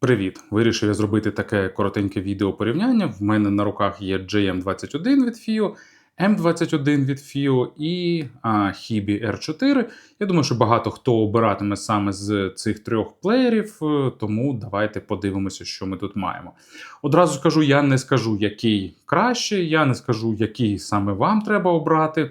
Привіт! Вирішив я зробити таке коротеньке відео порівняння. В мене на руках є JM21 від FIO, M21 від FIO і а, Hibi R4. Я думаю, що багато хто обиратиме саме з цих трьох плеєрів, е, тому давайте подивимося, що ми тут маємо. Одразу скажу: я не скажу, який краще, я не скажу, який саме вам треба обрати.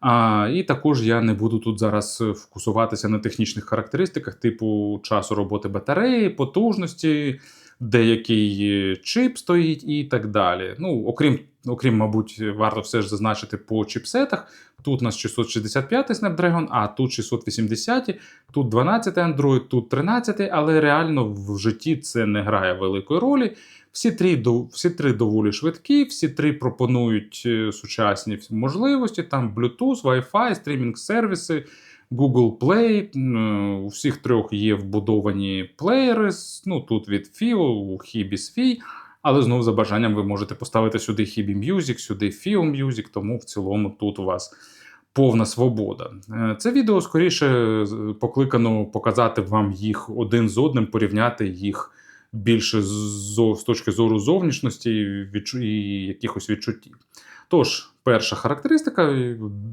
А, І також я не буду тут зараз фокусуватися на технічних характеристиках, типу часу роботи батареї, потужності, деякий чип стоїть і так далі. Ну, окрім, окрім, мабуть, варто все ж зазначити по чіпсетах. Тут у нас 665 Snapdragon, а тут 680, тут 12 Android, тут 13, але реально в житті це не грає великої ролі. Всі три всі три доволі швидкі, всі три пропонують е, сучасні можливості: там Bluetooth, Wi-Fi, стрімінг-сервіси, Google Play. Е, у всіх трьох є вбудовані плеєри. Ну тут від FIO, у Hibi свій. Але знову за бажанням ви можете поставити сюди Hibi Music, сюди FIO Music, тому в цілому тут у вас. Повна свобода. Е, це відео скоріше покликано показати вам їх один з одним, порівняти їх більше з, з точки зору зовнішності і якихось відчуттів. Тож, перша характеристика,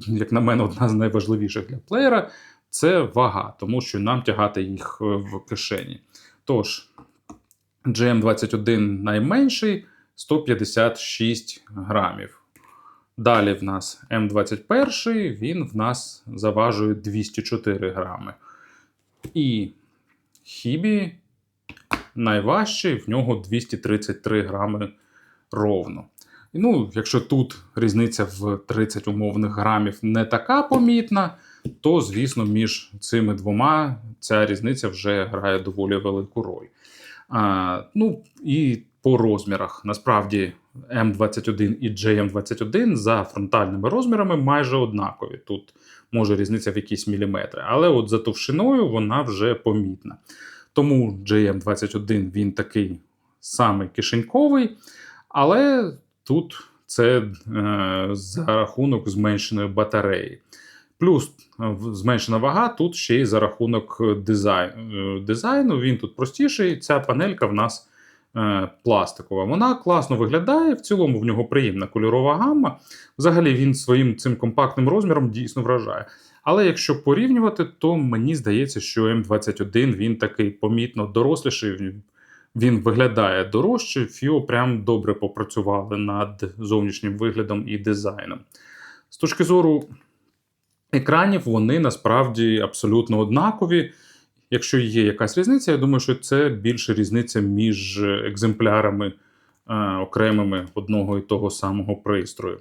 як на мене, одна з найважливіших для плеєра це вага, тому що нам тягати їх в кишені. Тож, GM21 найменший 156 грамів. Далі в нас М21, він в нас заважує 204 грами. І Хібі найважчий, в нього 233 грами ровно. Ну, Якщо тут різниця в 30 умовних грамів не така помітна, то, звісно, між цими двома ця різниця вже грає доволі велику роль. Ну і по розмірах. Насправді М21 і JM21 за фронтальними розмірами майже однакові. Тут може різниця в якісь міліметри, але от за товщиною вона вже помітна. Тому JM21 він такий самий кишеньковий, але тут це е, за рахунок зменшеної батареї. Плюс е, зменшена вага тут ще й за рахунок е, дизайну. Він тут простіший. Ця панелька в нас е, пластикова. Вона класно виглядає, в цілому в нього приємна кольорова гамма. Взагалі він своїм цим компактним розміром дійсно вражає. Але якщо порівнювати, то мені здається, що М21 він такий помітно доросліший, він виглядає дорожче. Фіо прям добре попрацювали над зовнішнім виглядом і дизайном. З точки зору екранів, вони насправді абсолютно однакові. Якщо є якась різниця, я думаю, що це більше різниця між екземплярами е, окремими одного і того самого пристрою.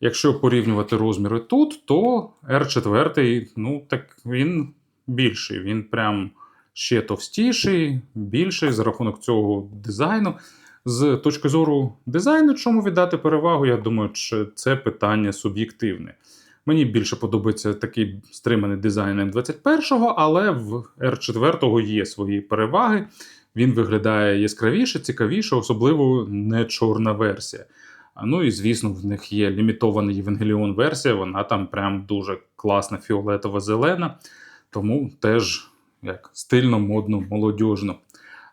Якщо порівнювати розміри тут, то R4, ну так він більший, він прям ще товстіший, більший за рахунок цього дизайну. З точки зору дизайну, чому віддати перевагу, я думаю, що це питання суб'єктивне. Мені більше подобається такий стриманий дизайн М21, але в R4 є свої переваги. Він виглядає яскравіше, цікавіше, особливо не чорна версія. Ну і звісно, в них є лімітована Євангеліон версія, вона там прям дуже класна, фіолетово-зелена, тому теж як стильно, модно, молодіжно.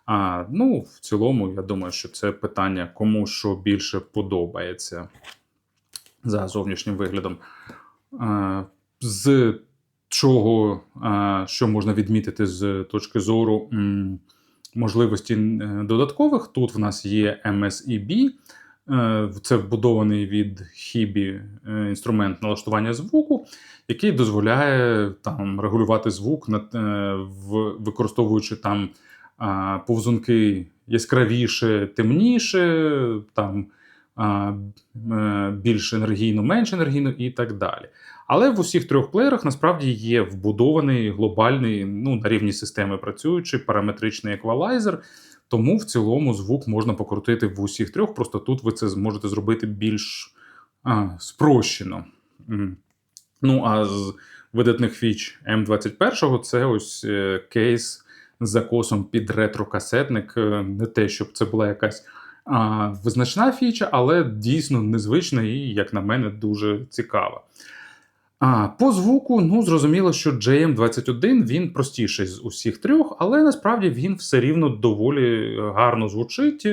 А, Ну, в цілому, я думаю, що це питання, кому що більше подобається за зовнішнім виглядом. А, З чого, що можна відмітити з точки зору можливості е, додаткових, тут в нас є MSEB. Е, це вбудований від Хібі е, інструмент налаштування звуку, який дозволяє там регулювати звук, е, використовуючи там повзунки яскравіше, темніше, там більш енергійно, менш енергійно і так далі. Але в усіх трьох плеєрах насправді є вбудований глобальний, ну на рівні системи працюючий параметричний еквалайзер. Тому в цілому звук можна покрутити в усіх трьох, просто тут ви це зможете зробити більш а, спрощено. Ну, а з видатних фіч М21 це ось е, кейс з закосом під ретро-касетник. Е, не те, щоб це була якась а, визначна фіча, але дійсно незвична і, як на мене, дуже цікава. А, по звуку, ну зрозуміло, що JM21 він простіший з усіх трьох, але насправді він все рівно доволі гарно звучить.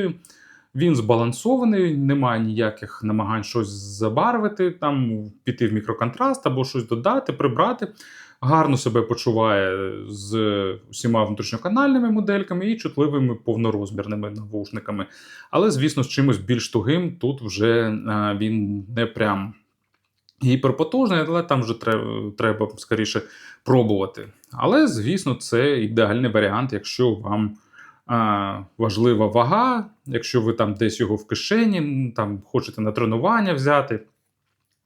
Він збалансований, немає ніяких намагань щось забарвити, там піти в мікроконтраст або щось додати, прибрати. Гарно себе почуває з усіма внутрішньоканальними модельками і чутливими повнорозмірними навушниками. Але, звісно, з чимось більш тугим тут вже е, він не прям гіперпотужний, але там вже треба, треба скоріше пробувати. Але, звісно, це ідеальний варіант, якщо вам а, важлива вага, якщо ви там десь його в кишені, там хочете на тренування взяти,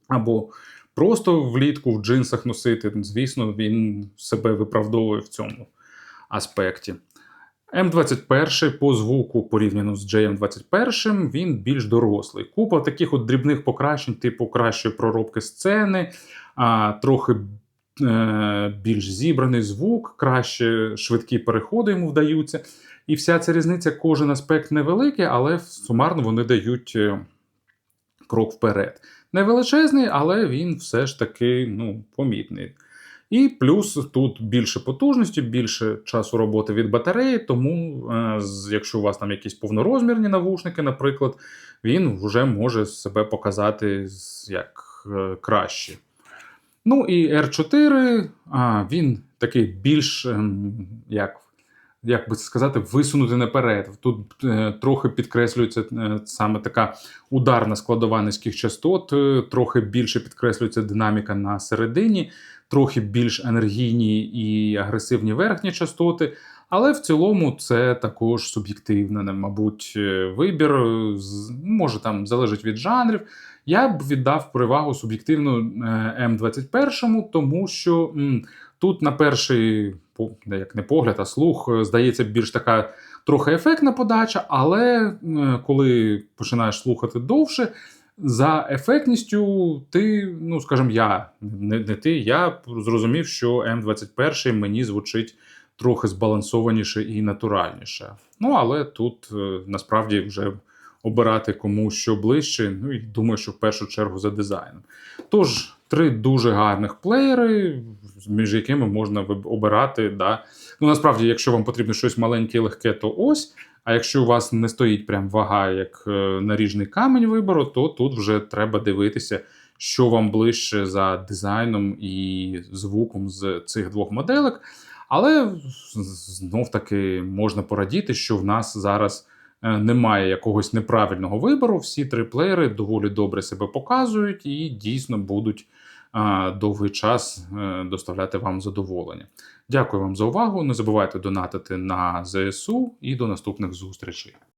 або просто влітку в джинсах носити, звісно, він себе виправдовує в цьому аспекті. М21 по звуку порівняно з JM21, він більш дорослий. Купа таких от дрібних покращень, типу кращої проробки сцени, а, трохи е, більш зібраний звук, краще швидкі переходи йому вдаються. І вся ця різниця, кожен аспект невеликий, але сумарно вони дають е, крок вперед. Не величезний, але він все ж таки ну, помітний. І плюс тут більше потужності, більше часу роботи від батареї, тому е, якщо у вас там якісь повнорозмірні навушники, наприклад, він вже може себе показати як е, краще. Ну і R4, а, він такий більш, ем, як, як би це сказати, висунутий наперед. Тут е, трохи підкреслюється е, саме така ударна складова низьких частот, е, трохи більше підкреслюється динаміка на середині, трохи більш енергійні і агресивні верхні частоти. Але в цілому це також суб'єктивний, мабуть, е, вибір. Може там залежить від жанрів. Я б віддав перевагу суб'єктивно е, М21, тому що м, тут на перший як не погляд, а слух е, здається більш така трохи ефектна подача, але е, коли починаєш слухати довше, за ефектністю, ти, ну скажімо, я не, не ти, я зрозумів, що М21 мені звучить трохи збалансованіше і натуральніше. Ну але тут е, насправді вже обирати кому що ближче. Ну і думаю, що в першу чергу за дизайном. Тож, три дуже гарних плеєри, між якими можна обирати. Да. Ну, насправді, якщо вам потрібно щось маленьке і легке, то ось. А якщо у вас не стоїть прям вага як е, наріжний камінь вибору, то тут вже треба дивитися, що вам ближче за дизайном і звуком з цих двох моделек. Але знов таки можна порадіти, що в нас зараз немає якогось неправильного вибору. Всі три плеєри доволі добре себе показують і дійсно будуть е, довгий час е, доставляти вам задоволення. Дякую вам за увагу. Не забувайте донатити на ЗСУ і до наступних зустрічей.